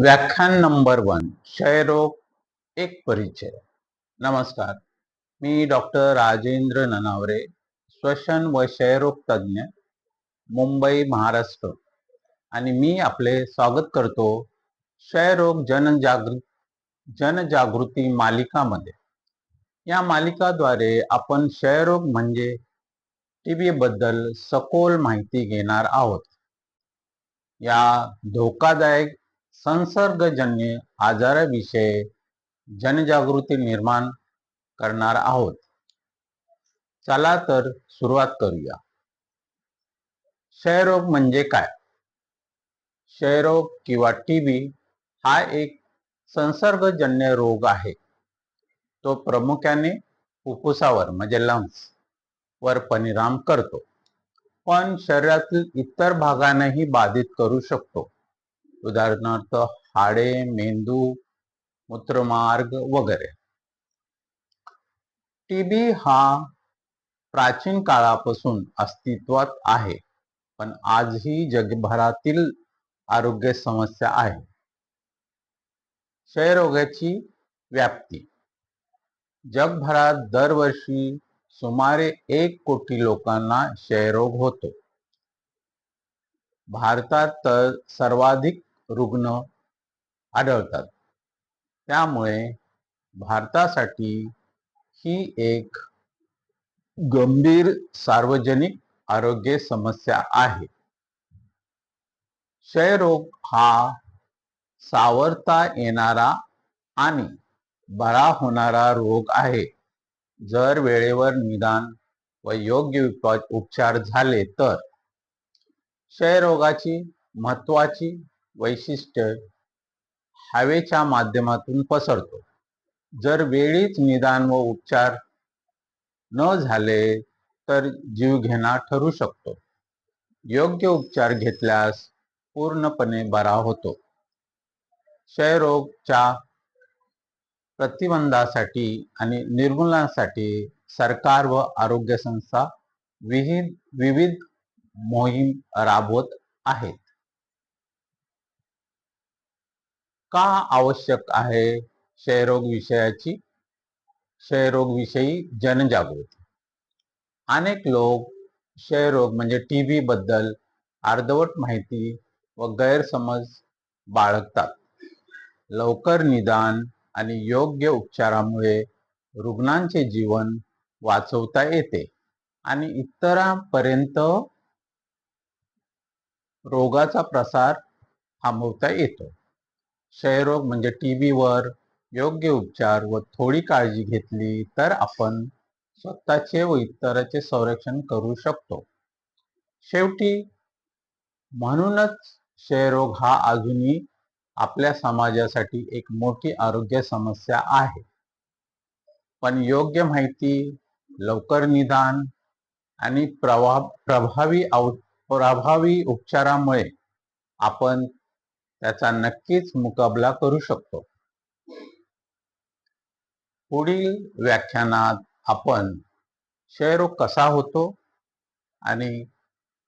व्याख्यान number one क्षयरोग एक परिचय. नमस्कार मी डॉक्टर राजेंद्र ननावरे श्वसन व क्षयरोग तज्ज्ञ मुंबई महाराष्ट्र. आणि मी आपले स्वागत करतो क्षयरोग जनजागृ जनजागृती मालिकामध्ये. या मालिकाद्वारे आपण क्षयरोग म्हणजे टीबी बद्दल सखोल माहिती घेणार आहोत. या धोकादायक संसर्गजन्य आजाराविषयी जनजागृती निर्माण करणार आहोत. चला तर सुरुवात करूया. क्षयरोग म्हणजे काय? क्षयरोग किंवा टीबी हा एक संसर्गजन्य रोग आहे. तो प्रामुख्याने फुफ्फुसावर म्हणजे लंग्स वर परिणाम करतो. पण शरीरातील इतर भागांनाही बाधित करू शकतो. उदाहरणार्थ हाडे मेंदू मूत्रमार्ग वगैरे. टीबी हा प्राचीन काळापासून अस्तित्वात आहे पण आजही जगभरातील आरोग्य समस्या आहे. क्षयरोगाची व्याप्ती. जगभरात दरवर्षी सुमारे एक कोटी लोकांना क्षयरोग होतो. भारतात तर सर्वाधिक रुग्ण आढळतात. त्यामुळे भारतासाठी ही एक गंभीर सार्वजनिक आरोग्य समस्या आहे. क्षयरोग हा सावरता येणारा आणि बरा होणारा रोग आहे. जर वेळेवर निदान व योग्य उपचार झाले तर क्षयरोगाची महत्वाची वैशिष्ट्य हवेच्या माध्यमातून पसरतो. जर वेळीच निदान व उपचार न झाले तर जीवघेणा ठरू शकतो. योग्य उपचार घेतल्यास पूर्णपणे बरा होतो. क्षयरोगच्या प्रतिबंधासाठी आणि निर्मूलनासाठी सरकार व आरोग्य संस्था विविध विविध मोहीम राबवत आहेत. का आवश्यक आहे क्षयरोग विषयाची? क्षयरोग विषयी जनजागृती. अनेक लोक क्षयरोग म्हणजे टीबी बद्दल अर्धवट माहिती व गैरसमज बाळगतात. लवकर निदान आणि योग्य उपचारामुळे रुग्णांचे जीवन वाचवता येते आणि इतरांपर्यंत रोगाचा प्रसार थांबवता येतो. क्षयरोग म्हणजे टीबी योग्य उपचार व थोडी काळजी घेतली तर आपण स्वतःचे व इतरांचे संरक्षण करू शकतो. शेवटी म्हणूनच क्षयरोग हा अजूनही आपल्या समाजासाठी एक मोठी आरोग्य समस्या आहे. पण योग्य माहिती लवकर निदान आणि प्रवा प्रभावी प्रभावी उपचारामुळे आपण त्याचा नक्कीच मुकाबला करू शकतो. पुढील व्याख्यानात आपण क्षयरोग कसा होतो आणि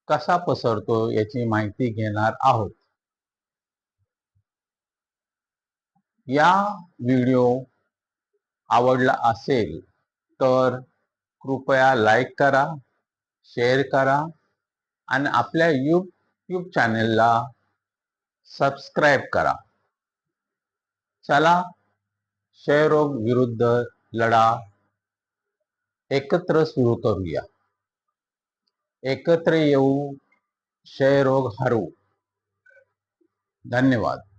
कसा पसरतो याची माहिती घेणार आहोत. या व्हिडिओ आवडला असेल तर कृपया लाईक करा शेअर करा आणि आपल्या यूट्यूब चॅनेलला सबस्क्राईब करा. चला क्षयरोग विरुद्ध लढा. एकत्र सुरू करूया एकत्र येऊ क्षयरोग हरवू. धन्यवाद.